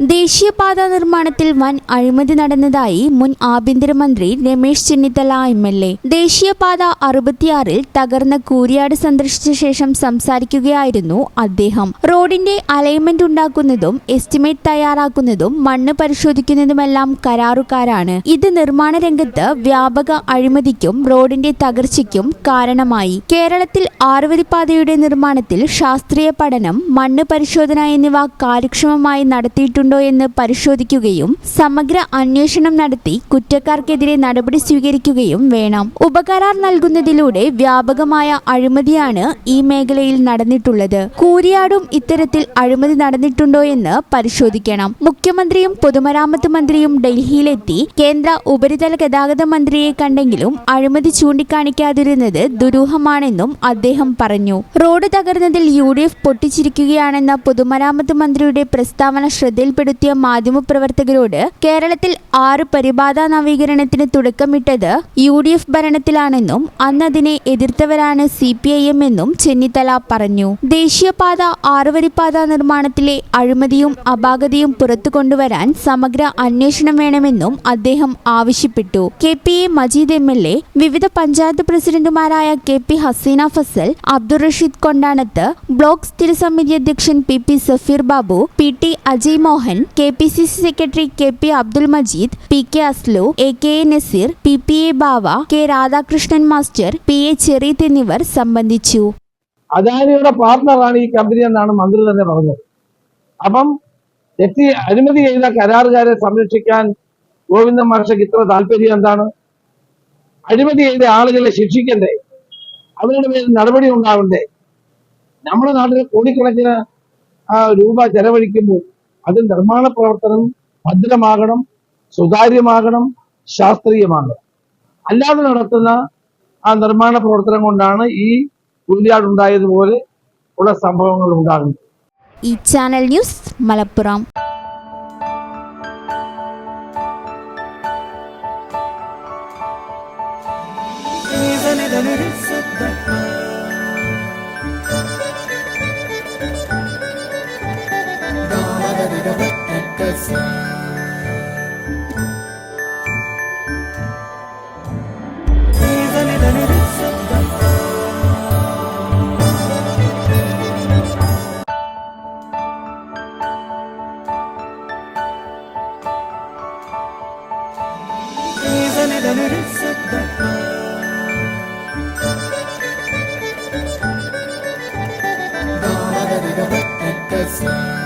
ദേശീയപാത നിർമ്മാണത്തിൽ വൻ അഴിമതി നടന്നതായി മുൻ ആഭ്യന്തരമന്ത്രി Ramesh Chennithala M L A. ദേശീയപാത അറുപത്തിയാറിൽ തകർന്ന കൂരിയാട് സന്ദർശിച്ച ശേഷം സംസാരിക്കുകയായിരുന്നു അദ്ദേഹം. റോഡിന്റെ അലൈൻമെന്റ് ഉണ്ടാക്കുന്നതും എസ്റ്റിമേറ്റ് തയ്യാറാക്കുന്നതും മണ്ണ് പരിശോധിക്കുന്നതുമെല്ലാം കരാറുകാരാണ്. ഇത് നിർമ്മാണ രംഗത്ത് വ്യാപക അഴിമതിക്കും റോഡിന്റെ തകർച്ചയ്ക്കും കാരണമായി. കേരളത്തിൽ ആറുവരിപ്പാതയുടെ നിർമ്മാണത്തിൽ ശാസ്ത്രീയ പഠനം മണ്ണ് പരിശോധന എന്നിവ കാര്യക്ഷമമായി നടത്തിയിട്ടുണ്ടോ. എന്ന് പരിശോധിക്കുകയും സമഗ്ര അന്വേഷണം നടത്തി കുറ്റക്കാർക്കെതിരെ നടപടി സ്വീകരിക്കുകയും വേണം. ഉപകരാർ നൽകുന്നതിലൂടെ വ്യാപകമായ അഴിമതിയാണ് ഈ മേഖലയിൽ നടന്നിട്ടുള്ളത്. കൂരിയാടും ഇത്തരത്തിൽ അഴിമതി നടന്നിട്ടുണ്ടോ എന്ന് പരിശോധിക്കണം. മുഖ്യമന്ത്രിയും പൊതുമരാമത്ത് മന്ത്രിയും ഡൽഹിയിലെത്തി കേന്ദ്ര ഉപരിതല ഗതാഗത മന്ത്രിയെ കണ്ടെങ്കിലും അഴിമതി ചൂണ്ടിക്കാണിക്കാതിരുന്നത് ദുരൂഹമാണെന്നും അദ്ദേഹം പറഞ്ഞു. റോഡ് തകർന്നതിൽ യു ഡി എഫ് പൊട്ടിച്ചിരിക്കുകയാണെന്ന പൊതുമരാമത്ത് മന്ത്രിയുടെ പ്രസ്താവന ശ്രദ്ധയിൽപ്പെടുത്തിയ മാധ്യമപ്രവർത്തകരോട് കേരളത്തിൽ ആറ് പരിപാത നവീകരണത്തിന് തുടക്കമിട്ടത് യു ഡി എഫ് ഭരണത്തിലാണെന്നും അന്നതിനെ എതിർത്തവരാണ് സി പി ഐ എം എന്നും ചെന്നിത്തല പറഞ്ഞു. ദേശീയപാത ആറുവരിപ്പാത നിർമ്മാണത്തിലെ അഴിമതിയും അപാകതയും പുറത്തു കൊണ്ടുവരാൻ സമഗ്ര അന്വേഷണം വേണമെന്നും അദ്ദേഹം ആവശ്യപ്പെട്ടു. K P A Majeed M L A വിവിധ പഞ്ചായത്ത് പ്രസിഡന്റുമാരായ K P Haseena Fasal Abdul Rasheed Kondanath block സ്ഥിരസമിതി അധ്യക്ഷൻ P P Safeer Babu P T Ajay Mohan K P C C secretary K P Abdul Majeed P K Aslu A K A Naseer P P A Bava K Radhakrishnan master P A Cheerith എന്നിവർ സംബന്ധിച്ചു. അദാനിയുടെ പാർട്ണറാണ് ഈ company എന്നാണ് മന്ത്രി തന്നെ പറഞ്ഞത്. അപ്പം എത്തി അനുമതി ചെയ്ത കരാറുകാരെ സംരക്ഷിക്കാൻ ഗോവിന്ദൻ മാഷയ്ക്ക് ഇത്ര താല്പര്യം എന്താണ്? അഴിമതി ചെയ്ത ആളുകളെ ശിക്ഷിക്കണ്ടേ? അവരുടെ മേൽ നടപടി ഉണ്ടാവണ്ടേ? നമ്മുടെ നാട്ടിൽ കോടിക്കണക്കിന് രൂപ ചെലവഴിക്കുമ്പോൾ അത് നിർമ്മാണ പ്രവർത്തനം ഭദ്രമാകണം സുതാര്യമാകണം ശാസ്ത്രീയമാകണം. അല്ലാതെ നടത്തുന്ന ആ നിർമ്മാണ പ്രവർത്തനം കൊണ്ടാണ് ഈ ഉണ്ടായതുപോലെ ഉള്ള സംഭവങ്ങൾ ഉണ്ടാകുന്നത്. ഈ channel news Malappuram. Yes.